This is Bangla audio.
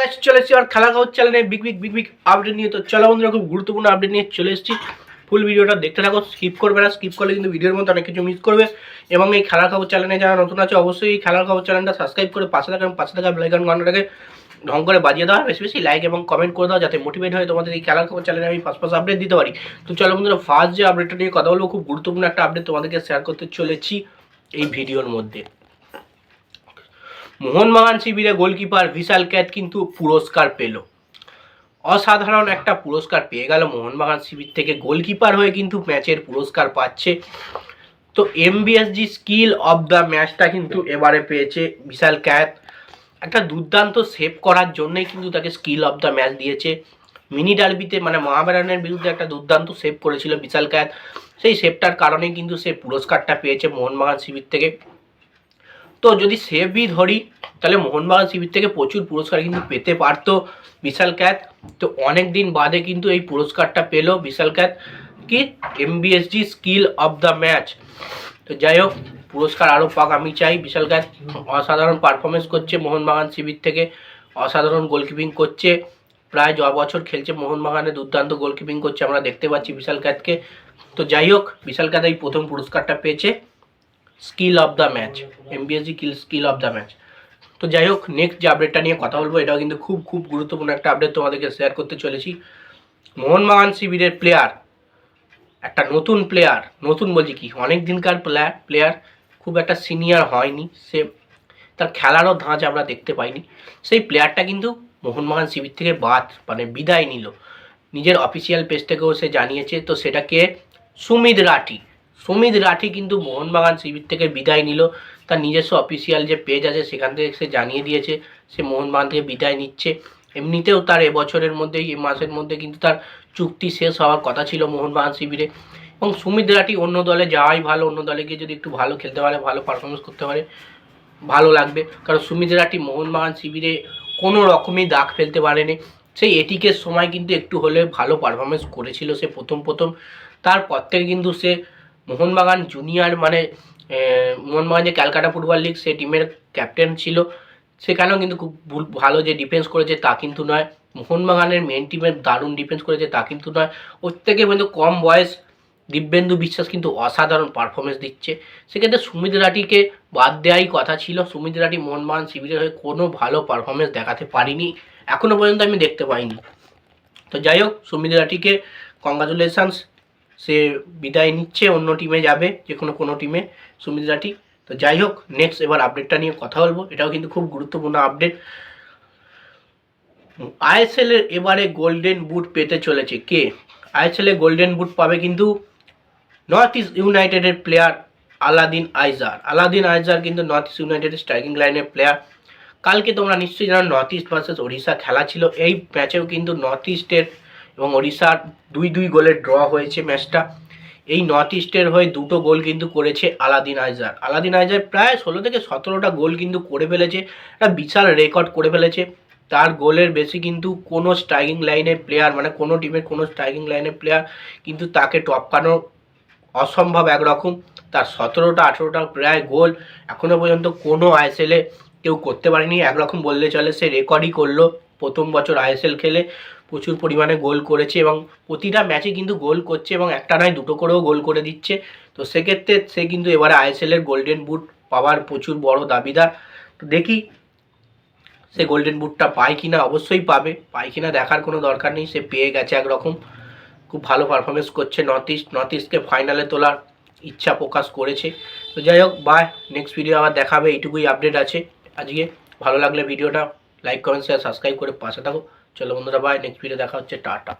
গাছ চলে এসেছি আর খেলা খাওয়ার চ্যানেলে big big big big update নিয়ে। তো চলো বন্ধুরা, খুব গুরুত্বপূর্ণ আপডেট নিয়ে চলে এসেছি। ফুল ভিডিওটা দেখতে থাকো স্কিপ করবে না। স্কিপ করলে কিন্তু ভিডিওর মধ্যে অনেক কিছু মিস করবে। এবং এই খেলার খবর চ্যানেলে যারা নতুন আছে, অবশ্যই এই খেলার খবর চ্যানেলটা সাবস্ক্রাইব করে পাশে থাকা পাশে থাকা বেলাইকন ঘন্টাটাকে ঢং করে বাজিয়ে দাও। বেশি বেশি লাইক এবং কমেন্ট করে দাও, যাতে মোটিভেট হয় তোমাদের এই খেলার খবর চ্যানেলে আমি ফার্স্ট ফার্স্ট আপডেট দিতে পারি। তো চলো বন্ধুরা ফার্স্ট যে আপডেটটা নিয়ে কথা বলব, খুব গুরুত্বপূর্ণ একটা আপডেট তোমাদেরকে শেয়ার করতে চলেছি এই ভিডিওর মধ্যে। মোহনবাগান শিবিরে গোলকিপার বিশাল ক্যাত কিন্তু পুরস্কার পেল। অসাধারণ একটা পুরস্কার পেয়ে গেল মোহনবাগান শিবির থেকে। গোলকিপার হয়ে কিন্তু ম্যাচের পুরস্কার পাচ্ছে। তো এমবিএসজি স্কিল অফ দ্য ম্যাচটা কিন্তু এবারে পেয়েছে বিশাল ক্যাত একটা দুর্দান্ত সেভ করার জন্যই কিন্তু তাকে স্কিল অফ দ্য ম্যাচ দিয়েছে। মিনি ডার্বিতে মানে মহামেডানের বিরুদ্ধে একটা দুর্দান্ত সেভ করেছিল বিশাল ক্যাত সেই সেভটার কারণেই কিন্তু সে পুরস্কারটা পেয়েছে মোহনবাগান শিবির থেকে। তো যদি সেভই ধরি, তাহলে মোহনবাগান শিবির থেকে প্রচুর পুরস্কার কিন্তু পেতে পারতো বিশাল ক্যাত তো অনেক দিন বাদে কিন্তু এই পুরস্কারটা পেল বিশাল ক্যাত কি? MBSG skill of the match তো যাই হোক, পুরস্কার আরও পাক, আমি চাই বিশাল ক্যাত অসাধারণ পারফরমেন্স করছে মোহনবাগান শিবির থেকে, অসাধারণ গোলকিপিং করছে। প্রায় য বছর খেলছে মোহনবাগানে, দুর্দান্ত গোলকিপিং করছে, আমরা দেখতে পাচ্ছি বিশাল ক্যাতকে তো যাই হোক, বিশাল ক্যাত এই প্রথম পুরস্কারটা পেয়েছে। Skill of the match MBSG kill skill of the match তো যাই হোক নেক্সট যে আপডেটটা নিয়ে কথা বলব, এটাও কিন্তু খুব খুব গুরুত্বপূর্ণ একটা আপডেট তোমাদেরকে শেয়ার করতে চলেছি। মোহনবাগান শিবিরের প্লেয়ার একটা নতুন প্লেয়ার নতুন বলছি কি অনেক দিনকার প্লেয়ার প্লেয়ার খুব একটা সিনিয়র হয়নি, সে তার খেলারও ধাঁচ আমরা দেখতে পাইনি। সেই প্লেয়ারটা কিন্তু মোহনবাগান শিবির থেকে বাদ মানে বিদায় নিল। নিজের অফিসিয়াল পেজ থেকেও সে জানিয়েছে, তো সেটাকে সুমিত রাঠি সুমিত রাঠি কিন্তু মোহনবাগান শিবির থেকে বিদায় নিল। তার নিজস্ব অফিসিয়াল যে পেজ আছে, সেখান থেকে সে জানিয়ে দিয়েছে, সে মোহনবাগান থেকে বিদায় নিচ্ছে। এমনিতেও তার এবছরের মধ্যেই, এ মাসের মধ্যে কিন্তু তার চুক্তি শেষ হওয়ার কথা ছিল মোহনবাগান শিবিরে। এবং সুমিত রাঠি অন্য দলে যাওয়াই ভালো, অন্য দলে গিয়ে যদি একটু ভালো খেলতে পারে, ভালো পারফরমেন্স করতে পারে, ভালো লাগবে। কারণ সুমিত রাঠি মোহনবাগান শিবিরে কোনো রকমই দাগ ফেলতে পারেনি। সেই এটিকের সময় কিন্তু একটু হলে ভালো পারফরমেন্স করেছিল সে প্রথম প্রথম। তারপর থেকে কিন্তু সে মোহনবাগান জুনিয়র মানে মোহনবাগান যে ক্যালকাটা ফুটবল লিগ সে টিমের ক্যাপ্টেন ছিল। সেখানেও কিন্তু খুব ভুল- যে ডিফেন্স করেছে তা কিন্তু নয়। মোহনবাগানের মেন টিমের দারুণ ডিফেন্স করেছে তা কিন্তু নয়। ওর থেকে কিন্তু কম বয়স দিব্যেন্দু বিশ্বাস কিন্তু অসাধারণ পারফরমেন্স দিচ্ছে। সেক্ষেত্রে সুমিত রাঠিকে বাদ দেওয়াই কথা ছিল। সুমিত রাঠি মোহনবাগান শিবিরের হয়ে কোনো ভালো পারফরমেন্স দেখাতে পারিনি। এখনও পর্যন্ত আমি দেখতে পাইনি। তো যাই হোক, সুমিত রাঠিকে কংগ্রাচুলেশনস সে বিদায় নিচ্ছে, অন্য টিমে যাবে যে কোনো কোনো টিমে সুমিত রাঠি। তো যাই হোক নেক্সট এবার আপডেটটা নিয়ে কথা বলব। এটাও কিন্তু খুব গুরুত্বপূর্ণ আপডেট আইএসএল এর এবারে গোল্ডেন বুট পেতে চলেছে কে? আইএসএল এ গোল্ডেন বুট পাবে কিন্তু নর্থ ইস্ট ইউনাইটেডের player Alaaeddine Ajaraie Alaaeddine Ajaraie কিন্তু নর্থ ইস্ট ইউনাইটেডের স্ট্রাইকিং লাইনের প্লেয়ার কালকে তোমরা নিশ্চয়ই জানো নর্থ ইস্ট ভার্সেস ওড়িশা খেলা ছিল। এই ম্যাচেও কিন্তু নর্থ ইস্টের এবং ওড়িশার দুই দুই গোলের ড্র হয়েছে ম্যাচটা। এই নর্থ ইস্টের হয়ে দুটো গোল কিন্তু করেছে আলাদিন আইজার। আলাদিন আইজার প্রায় ষোলো থেকে সতেরোটা গোল কিন্তু করে ফেলেছে, একটা বিশাল রেকর্ড করে ফেলেছে। তার গোলের বেশি কিন্তু কোনো স্ট্রাইকিং লাইনের প্লেয়ার মানে কোনো টিমের কোনো স্ট্রাইকিং লাইনের প্লেয়ার কিন্তু তাকে টপকানো অসম্ভব একরকম। তার সতেরোটা, আঠেরোটা প্রায় গোল এখনও পর্যন্ত কোনো আইএসএলে কেউ করতে পারেনি। একরকম বললে চলে, সে রেকর্ডই করল প্রথম বছর আইএসএল খেলে। প্রচুর পরিমাণে গোল করেছে এবং প্রতিটা ম্যাচে কিন্তু গোল করছে এবং একটা নয়, দুটো করেও গোল করে দিচ্ছে। তো সেক্ষেত্রে সে কিন্তু এবারে আইএসএলের গোল্ডেন বুট পাওয়ার প্রচুর বড় দাবিদার। তো দেখি সে গোল্ডেন বুটটা পায় কি না অবশ্যই পাবে। পায় কি না দেখার কোনো দরকার নেই। সে পেয়ে গেছে একরকম। খুব ভালো পারফরমেন্স করছে নর্থ ইস্ট নর্থ ইস্টকে ফাইনালে তোলার ইচ্ছা প্রকাশ করেছে। তো যাই হোক বাই নেক্সট ভিডিও আবার দেখাবে। এইটুকুই আপডেট আছে। আজকে ভালো লাগলে ভিডিওটা লাইক কমেন্ট শেয়ার সাবস্ক্রাইব করে পাশে থাকো। চলো বন্ধুরা বাই নেক্সট ভিডিও দেখা হচ্ছে টাটা।